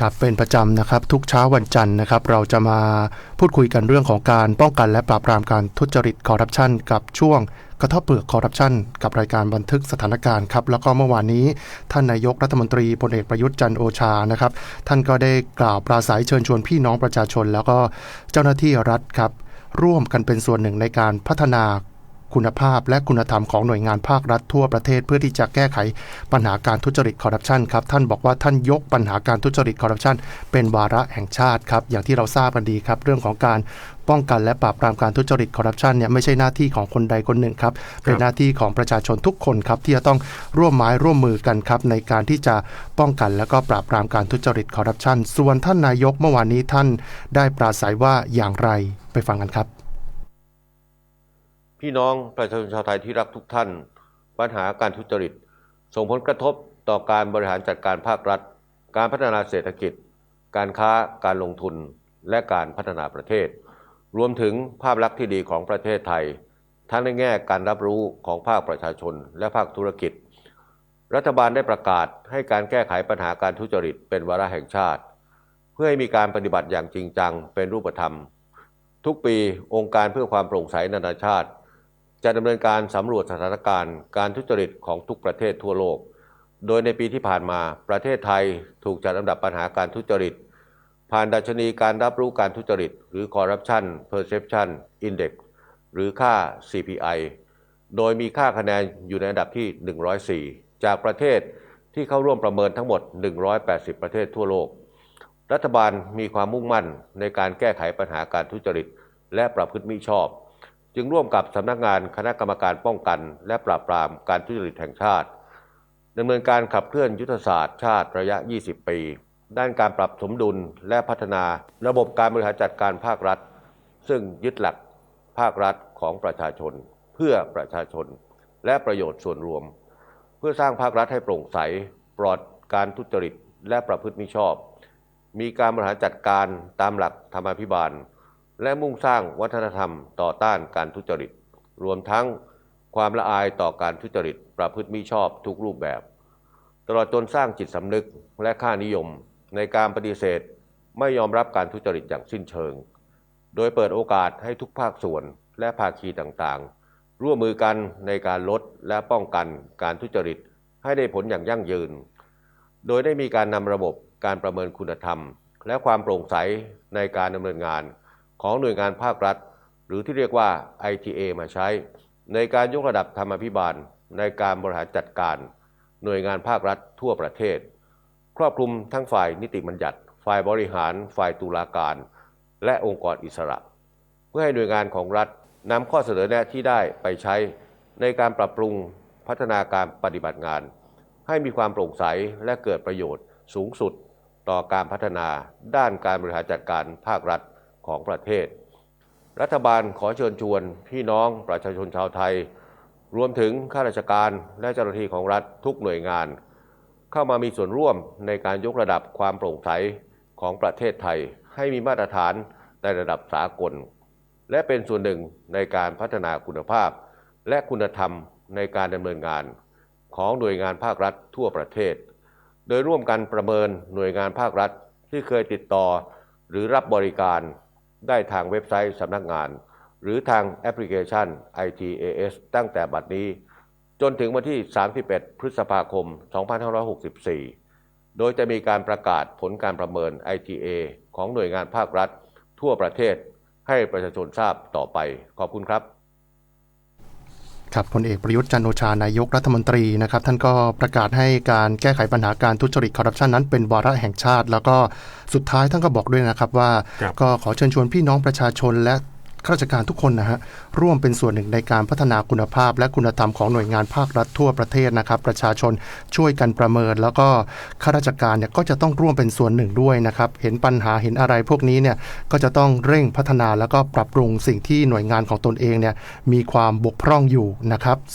ครับเป็นประจำนะครับทุกเช้าวันจันทร์นะครับเราจะมาพูดคุยกันเรื่องของการป้องกันและปราบปรามการทุจริตคอร์รัปชันกับช่วงกระทบเปลือกคอร์รัปชันกับรายการบันทึกสถานการณ์ครับแล้วก็เมื่อวานนี้ท่านนายกรัฐมนตรีพลเอกประยุทธ์จันโอชานะครับท่านก็ได้กล่าวปราศัยเชิญชวนพี่น้องประชาชน แล้วก็เจ้าหน้าที่รัฐครับร่วมกันเป็นส่วนหนึ่งในการพัฒนา คุณภาพและคุณธรรมของหน่วยงานภาครัฐทั่วประเทศเพื่อที่จะแก้ไขปัญหาการทุจริตคอร์รัปชันครับท่านบอกว่าท่านยกปัญหาการทุจริตคอร์รัปชันเป็นวาระแห่งชาติครับอย่างที่เราทราบกันดีครับ เรื่องของการป้องกันและปราบปรามการทุจริตคอร์รัปชันเนี่ยไม่ใช่หน้าที่ของคนใดคนหนึ่งครับ เป็นหน้าที่ของประชาชนทุกคนครับที่จะต้องร่วมไม้ร่วมมือกันครับในการที่จะป้องกันและก็ปราบปรามการทุจริตคอร์รัปชันส่วนท่านนายกเมื่อวานนี้ท่านได้ปราศัยว่าอย่างไรไปฟังกันครับ พี่น้องประชาชนชาวไทยที่รักทุกท่าน ปัญหาการทุจริต ส่งผลกระทบต่อการบริหารจัดการภาครัฐ การพัฒนาเศรษฐกิจ การค้าการลงทุนและการพัฒนาประเทศ รวมถึงภาพลักษณ์ที่ดีของประเทศไทย ทั้งในแง่การรับรู้ของภาคประชาชนและภาคธุรกิจ รัฐบาลได้ประกาศให้การแก้ไขปัญหาการทุจริตเป็นวาระแห่งชาติ เพื่อให้มีการปฏิบัติอย่างจริงจังเป็นรูปธรรม ทุกปีองค์การเพื่อความโปร่งใสนานาชาติ จะดำเนินการสำรวจสถานการณ์การทุจริตของทุกประเทศทั่วโลก โดยในปีที่ผ่านมาประเทศไทยถูกจัดอันดับปัญหาการทุจริต ผ่านดัชนีการรับรู้การทุจริต หรือ Corruption Perception Index หรือค่า CPI โดยมีค่าคะแนนอยู่ในอันดับที่ 104 จากประเทศที่เข้าร่วมประเมินทั้งหมด 180 ประเทศทั่วโลก รัฐบาลมีความมุ่งมั่นในการแก้ไขปัญหาการทุจริต และประพฤติมิชอบ จึงร่วมกับสำนักงานคณะกรรมการป้องกัน และปราบปรามการทุจริตแห่งชาติดำเนินการขับเคลื่อนยุทธศาสตร์ชาติระยะ 20 ปี ด้านการปรับสมดุลและพัฒนาระบบการบริหารจัดการภาครัฐ ซึ่งยึดหลักภาครัฐของประชาชน เพื่อประชาชน และประโยชน์ส่วนรวม เพื่อสร้างภาครัฐให้โปร่งใส ปลอดการทุจริตและประพฤติมิชอบ มีการบริหารจัดการตามหลักธรรมาภิบาล และมุ่งสร้างวัฒนธรรมต่อต้านการทุจริต รวมทั้งความละอายต่อการทุจริต ประพฤติมิชอบทุกรูปแบบ ตลอดจนสร้างจิตสำนึกและค่านิยมในการปฏิเสธไม่ยอมรับการทุจริตอย่างสิ้นเชิง โดยเปิดโอกาสให้ทุกภาคส่วนและภาคีต่างๆ ร่วมมือกันในการลดและป้องกันการทุจริตให้ได้ผลอย่างยั่งยืน โดยได้มีการนำระบบการประเมินคุณธรรม และความโปร่งใสในการดำเนินงาน ของหน่วยงานภาครัฐ หรือที่เรียกว่า ITA มาใช้ ในการยกระดับธรรมาภิบาล ในการบริหารจัดการ หน่วยงานภาครัฐทั่วประเทศ ครอบคลุมทั้งฝ่ายนิติบัญญัติ ฝ่ายบริหาร ฝ่ายตุลาการ และองค์กรอิสระ เพื่อให้หน่วยงานของรัฐนำข้อเสนอแนะที่ได้ไปใช้ ในการปรับปรุงพัฒนาการปฏิบัติงาน ให้มีความโปร่งใสและเกิดประโยชน์สูงสุดต่อการพัฒนาด้านการบริหารจัดการภาครัฐ ของประเทศ รัฐบาลขอเชิญชวนพี่น้องประชาชนชาวไทย รวมถึงข้าราชการและเจ้าหน้าที่ของรัฐทุกหน่วยงาน เข้ามามีส่วนร่วมในการยกระดับความโปร่งใสของประเทศไทย ให้มีมาตรฐานในระดับสากล และเป็นส่วนหนึ่งในการพัฒนาคุณภาพ และคุณธรรมในการดำเนินงาน ของหน่วยงานภาครัฐทั่วประเทศ โดยร่วมกันประเมินหน่วยงานภาครัฐที่เคยติดต่อหรือรับบริการ ได้ทางเว็บไซต์สำนักงาน หรือทางแอปพลิเคชัน ITAS ตั้งแต่บัดนี้ จนถึงวันที่ 31 พฤษภาคม 2564 โดยจะมีการประกาศผลการประเมิน ITA ของหน่วยงานภาครัฐ ทั่วประเทศให้ประชาชนทราบต่อไป ขอบคุณครับ ครับพลเอกประยุทธ์จันทร์โอชานายกรัฐมนตรีนะครับท่านก็ประกาศให้การแก้ไขปัญหาการทุจริตคอร์รัปชันนั้นเป็นวาระแห่งชาติ แล้วก็สุดท้ายท่านก็บอกด้วยนะครับว่าครับก็ขอเชิญชวนพี่น้องประชาชนและ ข้าราชการทุกคนนะฮะร่วมเป็นส่วนหนึ่งในการพัฒนาคุณภาพ และคุณธรรมของหน่วยงานภาครัฐทั่วประเทศนะครับประชาชนช่วยกันประเมิน แล้วก็ข้าราชการเนี่ยก็จะต้องร่วมเป็นส่วนหนึ่งด้วยนะครับเห็นปัญหาเห็นอะไรพวกนี้เนี่ยก็จะต้องเร่งพัฒนาแล้วก็ปรับปรุงสิ่งที่หน่วยงานของตนเองเนี่ยมีความบกพร่องอยู่นะครับ